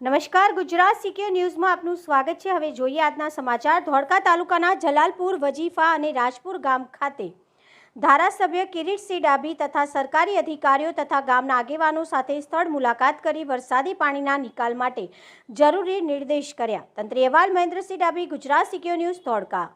નમસ્કાર, ગુજરાત સીકે ન્યૂઝમાં આપનું સ્વાગત છે. હવે જોઈએ આજના સમાચાર. ધોળકા તાલુકાના જલાલપુર, વજીફા અને રાજપુર ગામ ખાતે ધારાસભ્ય કિરીટસિંહ ડાભી તથા સરકારી અધિકારીઓ તથા ગામના આગેવાનો સાથે સ્થળ મુલાકાત કરી વરસાદી પાણીના નિકાલ માટે જરૂરી નિર્દેશ કર્યા. તંત્રી અહેવાલ મહેન્દ્રસિંહ ડાભી, ગુજરાત સિક્યો ન્યૂઝ, ધોળકા.